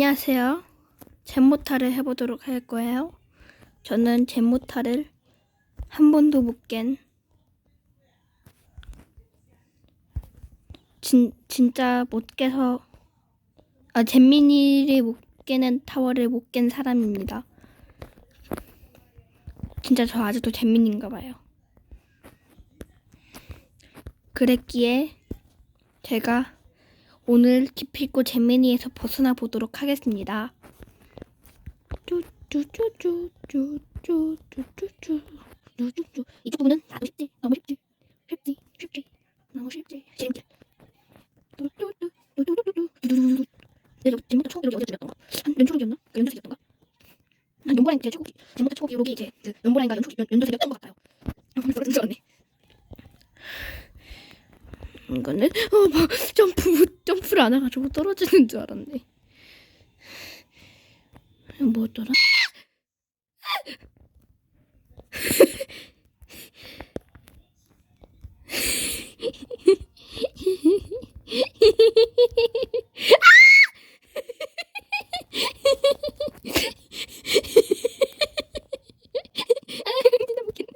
안녕하세요. 잼모타를 해보도록 할 거예요. 저는 잼모타를 한 번도 못 깬, 진, 진짜 못 깨서, 아, 잼민이를 못 깨는 타워를 못 깬 사람입니다. 진짜 저 아직도 잼민인가 봐요. 그랬기에 제가 오늘 기필코 잼민이에서 벗어나 보도록 하겠습니다. 이쪽 부분은 나도 쉽지 너무 쉽지 쉽지 쉽지 너무 쉽지 뚜뚜뚜뚜뚜뚜뚜뚜뚜뚜뚜 내가 지금부터 초기 기록이 어디였던 거? 한 연초록이었나? 그 연두색이었던가? 한 연보라인 제 초기 그 연보라인과 연초 연두색이었던 것 같아요. 그런 줄 알았네. 이거는 어, 막 점프 점프를 안 해가지고 떨어지는 줄 알았네. 뭐였더라? 진짜 웃기네.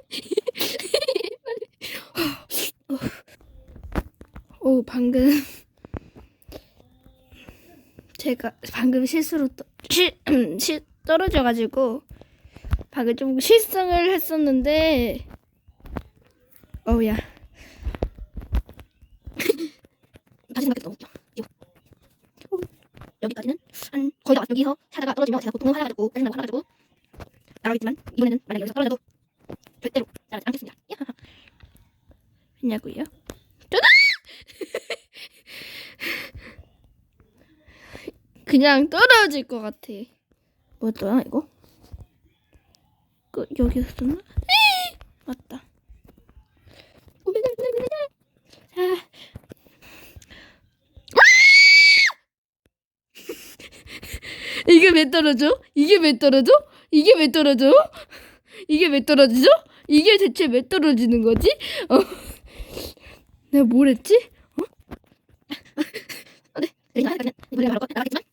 오 방금 제가 방금 실수로 떠, 실, 실 떨어져가지고 방금 좀 실성을 했었는데 어우야 다시 생각해도. 어, 여기까지는 한 거의 다 왔- 여기서 사다가 떨어지면 제가 보통은 화나가지고 짜증나고 화나가지고 나가겠지만 이번에는 만약 여기서 떨어져도 절대로 나가지 않겠습니다 야하하. 왜냐고요? 그냥 떨어질 것 같아. 뭐더라 이거? 그 여기였었나? 맞다. 이게 왜 떨어져? 이게 왜 떨어져? 이게 왜 떨어져? 이게 왜 떨어지죠? 이게 대체 왜 떨어지는 거지? 어. 내가 뭘 했지? 네, 그냥 그냥 이번에 바로 나가겠지만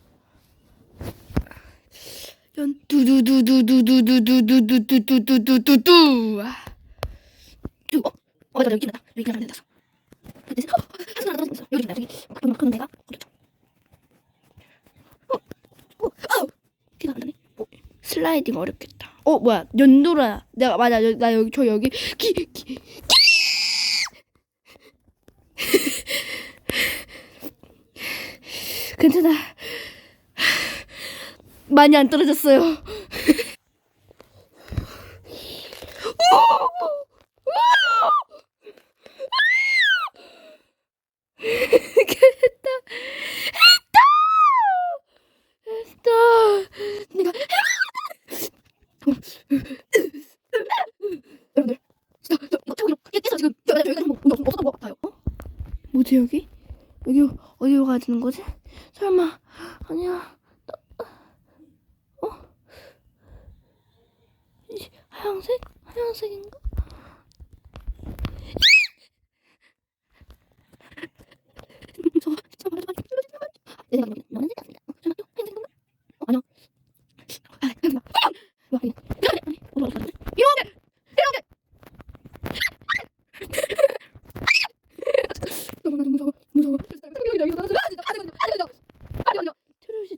연 두두두두두두두두두두두두두 두 어? 어 맞아 여기 기나다 여기 기나면 된다 근데 어 떨어졌어 여기 기나 여기 그럼 그럼 내가 어렵죠 어? 어? 아우 피가 안 나네 어? 슬라이딩 어렵겠다 어 뭐야 연도라 내가 맞아 여- 나 여기 저 여기 기, 기, 기. 괜찮아 많이 안 떨어졌어요. 했다, 했다, 했다. 내가 여러분들, 지금 뭐 같아요. 어? 뭐지 여기? 여기 어디로 가야 되는 거지? 설마 아니야. 하얀색? 하얀색인가?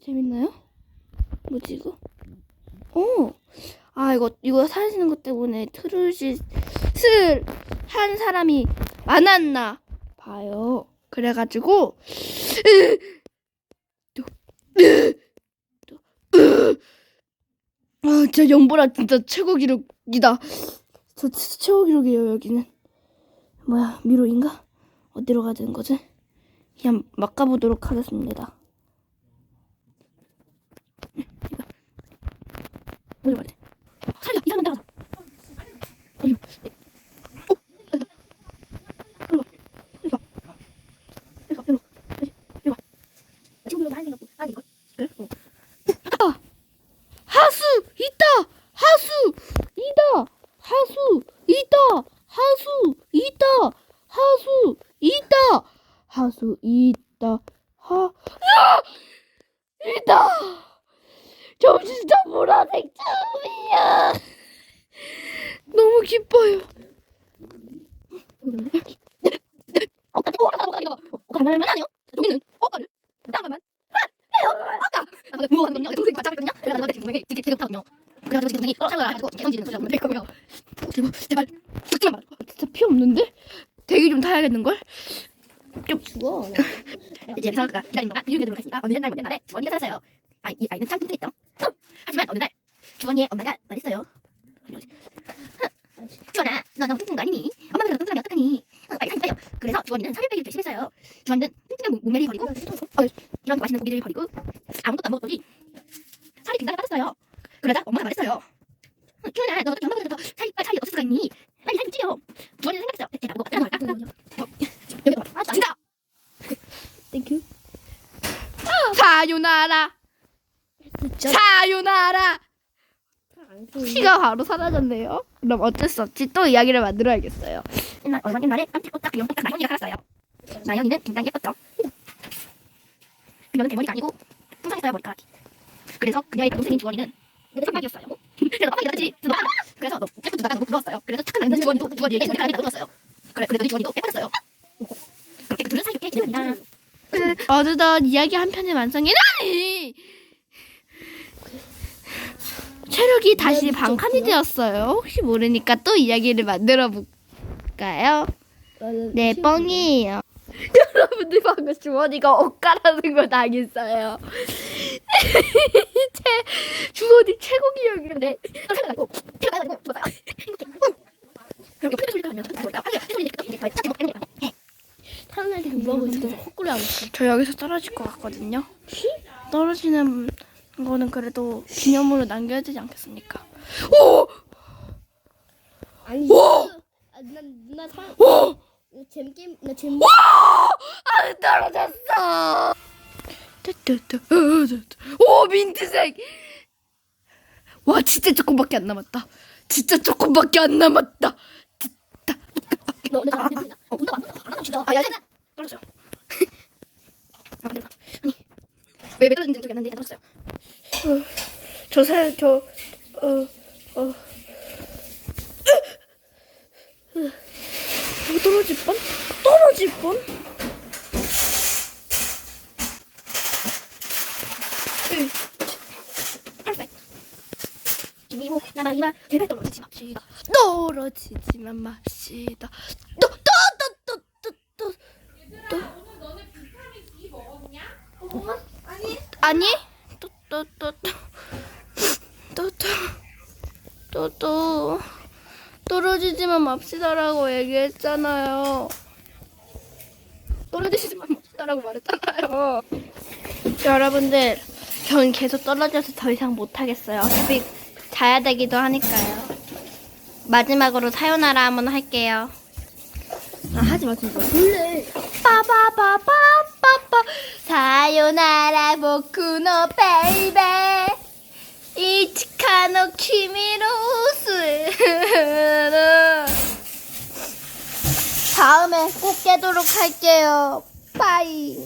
재밌나요? 뭐지 이거? 이거 이거 사시는 것 때문에 트루짓을 한 사람이 많았나 봐요. 그래가지고 아 진짜 연보라 진짜 최고 기록이다. 저 최고 기록이에요 여기는. 뭐야 미로인가? 어디로 가야 되는 거지? 그냥 막 가보도록 하겠습니다. 어디로 가야 돼? 살려 이 사람 따라서 하수 이다 하수 이다 하수 이다 하수 이다 하수 이다 하 야! 이다 저 진짜 보라색 처음이야. 너무 기뻐요. 아니요 아까 아까 동생이 되게 그래가지고 지금 동생이 가지고 될 거고요 제발 진짜 피 없는데? 대기 좀 타야겠는 걸? 좀 죽어. 이제 서가 기다림마가 미국에 갔으니까 어느 옛날 옛날에. 주원이가 살았어요. 아, 이 아이는 참 뚱뚱했죠. 하지만 어느 날 주원이의 엄마가 말했어요. 주원아, 너 너무 뚱뚱한 거 아니니? 엄마가 너 뚱뚱하면 어떡하니? 어, 빨리 살이 빠요. 그래서 주원이는 살을 빼기를 결심했어요. 주원이는 뚱뚱한 몸- 몸매를 버리고 어, 이런 맛있는 고기를 버리고 아무것도 안 먹었더니 살이 굉장히 빠졌어요. 그러다 엄마가 말했어요. 어, 주원아, 너 어떻게 엄마가 더 살이 빠 살이 없을 수가 있니? 빨리 살좀 찌려. 주원이는 생각했어요. 제가 먹고 따라 먹을까? 어, 여기 봐. 아, 진짜. 땡큐. 사요나라 진짜. 쏘이네. 피가 바로 사라졌네요 그럼 어쩔 수 없지 또 이야기를 만들어야겠어요 옛날 얼마 옛날에 깜찍꼬딱 귀염뽀딱 나영이가 살았어요 나영이는 굉장히 예뻤죠 그녀는 대머리가 아니고 풍성했어요 머리카락이 그래서 그녀의 동생인 주원이는 삼박이었어요 그래서 엄마가 이러지 그래서 너 예쁜 누나가 너무 부러웠어요 그래서 착한 남자 주원이도 주원이에게 머리카락이 나눠줬어요 그래 그래서 주원이도 예뻐졌어요 그렇게 그 둘은 사이좋게 지냅니다 어느덧 이야기 한 편의 완성이라니 체력이 다시 반칸이 되었어요. 혹시 모르니까 또 이야기를 만들어 볼까요? 네, 뻥이에요. 여러분들 방금 주원이가 엇가라는 걸 당했어요. 제 주원이 최고 기억인데 먹어. 저 여기서 떨어질 것 같거든요. 떨어지는 거는 그래도 기념으로 남겨야 되지 않겠습니까? 오! 아니. 오! 아, 난 누나 사. 오! 잼게임 나 잼. 안 떨어졌어. 뜨뜨뜨. 오 민트색. 와 진짜 조금밖에 안 남았다. 진짜 조금밖에 안 남았다. 진짜. 너 내가 안 된다. 어, 운동 안 된다. 안 한다. 진짜. 아 야 야 떨어져. 아 근데 아니 왜왜 안 나는데 떨어졌어요. 저살저어어 어. 떨어질 뻔? 떨어질 뻔? 이마 제발 떨어지지 맙시다 떨어지지만 맙시다 또 또 또 또 또또 아니 또 또 또 또 또 또 떨어지지만 맙시다라고 얘기했잖아요. 떨어지지만 맙시다라고 말했잖아요. 여러분들 전 계속 떨어져서 더 이상 못하겠어요. 어차피 자야 되기도 하니까요. 마지막으로 사요나라 한번 할게요. 아 하지 마 진짜. 원래. 빠바바바바바 사요나라 보쿠노 베이베. 이치카노 키미로스 다음에 꼭 깨도록 할게요. 빠이